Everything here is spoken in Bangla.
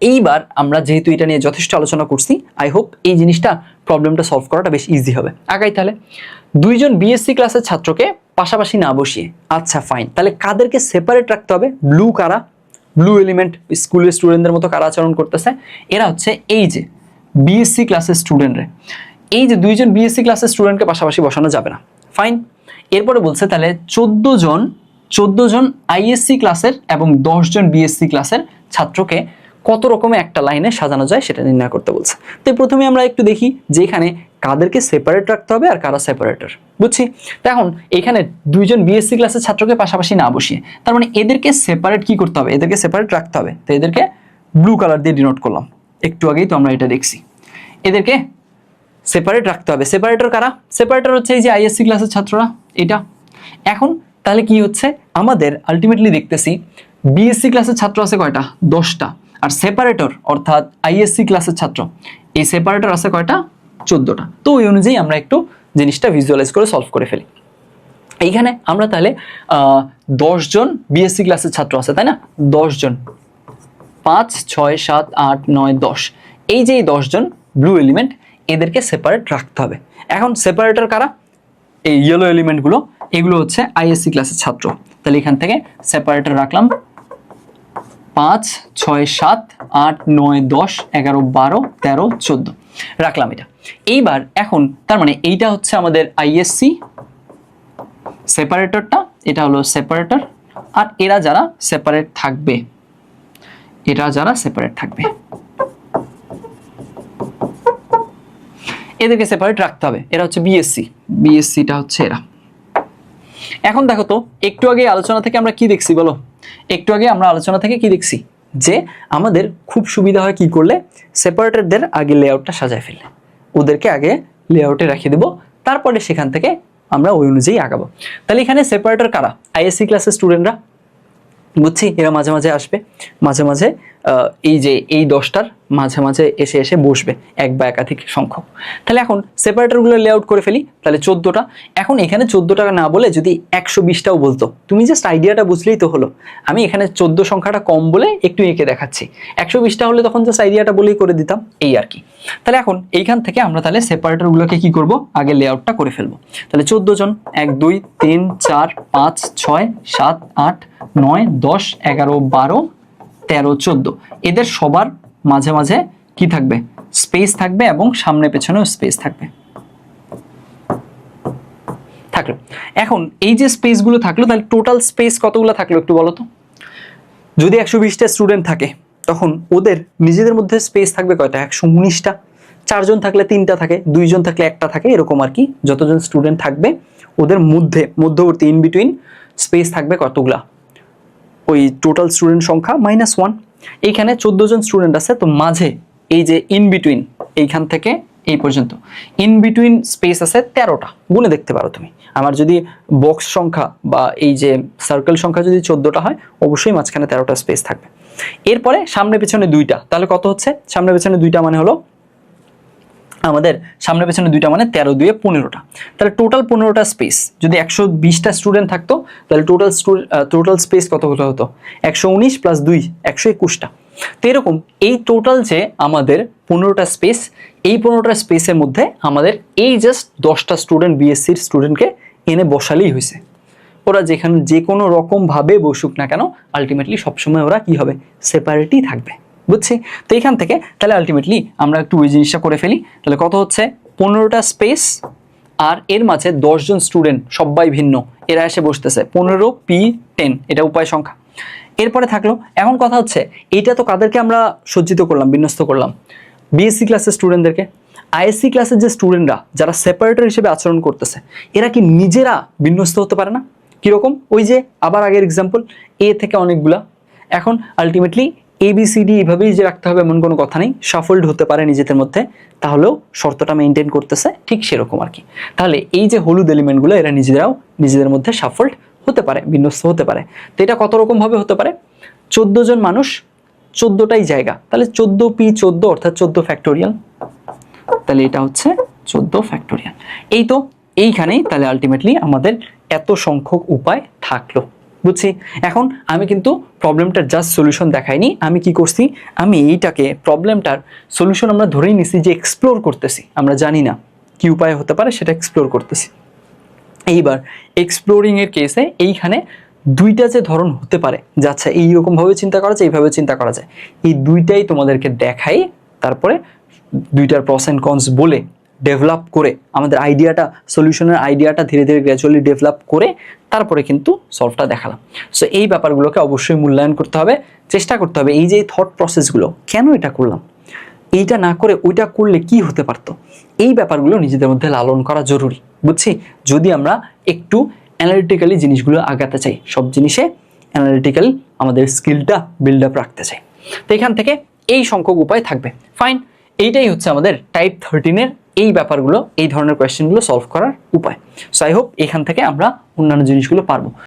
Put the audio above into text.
এইবার আমরা যেহেতু এটা নিয়ে যথেষ্ট আলোচনা করছি আই হোপ এই জিনিসটা প্রবলেমটা সলভ করাটা বেশ ইজি হবে। আগাই তাহলে। দুইজন বিএসসি ক্লাসের ছাত্রকে পাশাপাশি না বসিয়ে আচ্ছা ফাইন তাহলে কাদেরকে সেপারেট রাখতে হবে? ব্লু কারা? ব্লু এলিমেন্ট স্কুলের স্টুডেন্টদের মতো কারা আচরণ করতেছে? এরা হচ্ছে এই যে বিএসসি ক্লাসের স্টুডেন্টরে এই যে দুইজন বিএসসি ক্লাসের স্টুডেন্টকে পাশাপাশি বসানো যাবে না। ফাইন এরপরে বলছে তাহলে চোদ্দ জন চোদ্দ জন আইএসসি ক্লাসের এবং দশ জন বিএসসি ক্লাসের ছাত্রকে কত রকমের একটা লাইনে সাজানো যায় সেটা নির্ণয় করতে বলছে। তো প্রথমে আমরা একটু দেখি যে এখানে কাদেরকে সেপারেট রাখতে হবে আর কারা সেপারেটর বুঝছি? তো এখন এখানে দুইজন বিএসসি ক্লাসের ছাত্রকে পাশাপাশি না বসিয়ে, তার মানে এদেরকে সেপারেট কি করতে হবে? এদেরকে সেপারেট রাখতে হবে। তো এদেরকে ব্লু কালার দিয়ে ডিনোট করলাম। একটু আগেই তো আমরা এটা দেখছি। এদেরকে সেপারেট রাখতে হবে। সেপারেটর কারা? সেপারেটর হচ্ছে এই যে আইএসসি ক্লাসের ছাত্ররা, এটা। এখন তাহলে কি হচ্ছে? আমাদের আলটিমেটলি দেখতেছি বিএসসি ক্লাসের ছাত্র আছে কয়টা? দশটা। আর সেপারেটর অর্থাৎ আইএসসি ক্লাসের ছাত্র, এই সেপারেটর আছে কয়টা? চোদ্দোটা। তো ওই অনুযায়ী আমরা একটু জিনিসটা ভিজুয়ালাইজ করে সলভ করে ফেলি। এইখানে আমরা তাহলে দশজন বিএসসি ক্লাসের ছাত্র আছে, তাই না? দশজন। পাঁচ, ছয়, সাত, আট, নয়, দশ। এই যে এই দশজন ব্লু এলিমেন্ট এদেরকে সেপারেট রাখতে হবে। এখন সেপারেটর কারা? এই ইয়েলো এলিমেন্টগুলো এগুলো হচ্ছে আইএসসি ক্লাসের ছাত্র। তাহলে এখান থেকে সেপারেটর রাখলাম। পাঁচ, ছয়, সাত, আট, নয়, দশ, এগারো, বারো, তেরো, চোদ্দ। রাখলাম এটা। এইবার এখন তার মানে এইটা হচ্ছে আমাদের আইএসসি সেপারেটরটা এটা হলো সেপারেটর আর এরা যারা সেপারেট থাকবে, এরা যারা সেপারেট থাকবে। এদেরকে সেপারেট রাখতে হবে, এরা হচ্ছে বিএসসি বিএসসিটা হচ্ছে এরা। এখন দেখো তো, একটু আগে আলোচনা থেকে আমরা কি দেখছি বলো? একটু আগে আমরা আলোচনা থেকে কি দেখছি? যে আমাদের খুব সুবিধা হয় কি করলে? সেপারেটরদের আগে লেআউটটা সাজায় ফেললে। ওদেরকে আগে লেআউটে রাখিয়ে দেবো। তারপরে সেখান থেকে আমরা ওই অনুযায়ী আগাবো। তাহলে এখানে সেপারেটর কারা? আইএসসি ক্লাসের স্টুডেন্টরা বুঝছি? এরা মাঝে মাঝে আসবে। মাঝে মাঝে এই যে এই দশটার মাঝে মাঝে এসে এসে বসবে এক বা একাধিক সংখ্যক। তাহলে এখন সেপারেটরগুলো লেআউট করে ফেলি, তাহলে চোদ্দোটা। এখন এখানে চোদ্দোটা না বলে যদি একশো বিশটাও বলতো, তুমি জাস্ট আইডিয়াটা বুঝলেই তো হলো। আমি এখানে চোদ্দ সংখ্যাটা কম বলে একটু এঁকে দেখাচ্ছি। একশো বিশটা হলে তখন জাস্ট আইডিয়াটা বলেই করে দিতাম, এই আর কি। তাহলে এখন এইখান থেকে আমরা তাহলে সেপারেটরগুলোকে কি করব? আগে লেআউটটা করে ফেলব। তাহলে চোদ্দ জন, এক, দুই, তিন, চার, পাঁচ, ছয়, সাত, আট, নয়, দশ, এগারো, বারো তেরো, চোদ্দ। এদের সবার মাঝে মাঝে কি থাকবে? স্পেস থাকবে এবং সামনে পেছনেও স্পেস থাকবে। থাকল। এখন এই যে স্পেসগুলো থাকল, তাহলে টোটাল স্পেস কতগুলো থাকল একটু বলো তো? যদি একশো বিশটা স্টুডেন্ট থাকে, তখন ওদের নিজেদের মধ্যে স্পেস থাকবে কয়টা? একশো উনিশটা। চারজন থাকলে তিনটা থাকে, দুইজন থাকলে একটা থাকে, এরকম আর কি। যতজন স্টুডেন্ট থাকবে, ওদের মধ্যে, মধ্যবর্তী ইন বিটুইন স্পেস থাকবে কতগুলা? ওই টোটাল স্টুডেন্ট সংখ্যা মাইনাস ওয়ান এইখানে চোদ্দ জন স্টুডেন্ট আছে, তো মাঝে এই যে ইন বিটুইন এইখান থেকে এই পর্যন্ত। ইন বিটুইন স্পেস আছে তেরোটা, গুনে দেখতে পারো তুমি। আমার যদি বক্স সংখ্যা বা এই যে সার্কেল সংখ্যা যদি চোদ্দোটা হয়, অবশ্যই মাঝখানে তেরোটা স্পেস থাকবে। এরপরে সামনে পেছনে দুইটা, তাহলে কত হচ্ছে? সামনে পেছনে দুইটা মানে হলো আমাদের সামনে পেছনে দুইটা মানে তেরো দুয়ে পনেরোটা। তাহলে টোটাল পনেরোটা স্পেস যদি একশো বিশটা স্টুডেন্ট থাকতো, তাহলে টোটাল টোটাল স্পেস কত কত হতো? একশো উনিশ প্লাস দুই, একশো একুশটা। তো এরকম এই টোটাল যে আমাদের পনেরোটা স্পেস এই পনেরোটা স্পেসের মধ্যে আমাদের এই জাস্ট দশটা স্টুডেন্ট বিএসসির স্টুডেন্টকে এনে বসালেই হয়েছে। ওরা যেখানে যে কোনো রকমভাবে বসুক না কেন আলটিমেটলি সবসময় ওরা কি হবে? সেপারেটই থাকবে। বুঝছি? তো এখান থেকে তাহলে আলটিমেটলি আমরা একটু ওই জিনিসটা করে ফেলি। তাহলে কত হচ্ছে? পনেরোটা স্পেস আর এর মাঝে দশজন স্টুডেন্ট সবাই ভিন্ন। এরা এসে বসতেছে। পনেরো পি টেন, এটা উপায় সংখ্যা। এরপরে থাকল, এখন কথা হচ্ছে, এইটা তো কাদেরকে আমরা সজ্জিত করলাম, বিন্যস্ত করলাম। বিএসসি ক্লাসের স্টুডেন্টদেরকে আইএসসি ক্লাসের যে স্টুডেন্টরা যারা সেপারেটর হিসেবে আচরণ করতেছে, এরা কি নিজেরা বিন্যস্ত হতে পারে না? কীরকম? ওই যে, আবার আগের এক্সাম্পল এ থেকে অনেকগুলা। এখন আলটিমেটলি এবিসিডি এইভাবেই যে রাখতে হবে এমন কোনো কথা নেই। সাফল্ড হতে পারে নিজেদের মধ্যে, তাহলেও শর্তটা মেনটেন করতেছে, ঠিক সেরকম আর কি। তাহলে এই যে হলুদ এলিমেন্টগুলো এরা নিজেরাও নিজেদের মধ্যে সাফল্ড হতে পারে, বিন্যস্ত হতে পারে। তো এটা কত রকমভাবে হতে পারে? চোদ্দ জন মানুষ, চোদ্দোটাই জায়গা। তাহলে চোদ্দ পি চোদ্দ অর্থাৎ চোদ্দ ফ্যাক্টোরিয়াল তাহলে এটা হচ্ছে চোদ্দ ফ্যাক্টোরিয়াল এই তো, এইখানেই তাহলে আলটিমেটলি আমাদের এত সংখ্যক উপায় থাকল। বুঝছি? এখন আমি কিন্তু প্রবলেমটার জাস্ট সলিউশন দেখাইনি। আমি কি করছি? আমি এইটাকে প্রবলেমটার সলিউশন আমরা ধরেই নিছি যে এক্সপ্লোর করতেছি। আমরা জানি না কি উপায় হতে পারে, সেটা এক্সপ্লোর করতেছি। এইবার এক্সপ্লোরিং এর কেসে এইখানে দুইটা যে ধরন হতে পারে, যে আচ্ছা এইরকমভাবে চিন্তা করা যায়, এইভাবে চিন্তা করা যায়। এই দুইটাই তোমাদেরকে দেখাই, তারপরে দুইটার প্রস অ্যান্ড কনস বলে ডেভেলপ করে, আমাদের আইডিয়াটা সলিউশনের আইডিয়াটা ধীরে ধীরে গ্র্যাজুয়ালি ডেভেলপ করে তারপরে কিন্তু সলভটা দেখালাম। সো এই ব্যাপারগুলোকে অবশ্যই মূল্যায়ন করতে হবে, চেষ্টা করতে হবে এই যে থট প্রসেসগুলো কেন এটা করলাম? এইটা না করে ওইটা করলে কি হতে পারতো? এই ব্যাপারগুলো নিজেদের মধ্যে লালন করা জরুরি, বুঝছি? যদি আমরা একটু অ্যানালিটিক্যালি জিনিসগুলো আগাতে চাই, সব জিনিসে অ্যানালিটিক্যাল আমাদের স্কিলটা বিল্ড আপ রাখতে চাই। তো এখান থেকে এই সংখ্যক উপায় থাকবে। ফাইন এইটাই হচ্ছে আমাদের টাইপ থার্টিনের এই ব্যাপারগুলো, এই ধরনের কোয়েশ্চেনগুলো সলভ করার উপায়। সো আই হোপ এখান থেকে আমরা অন্যান্য জিনিসগুলো পারব।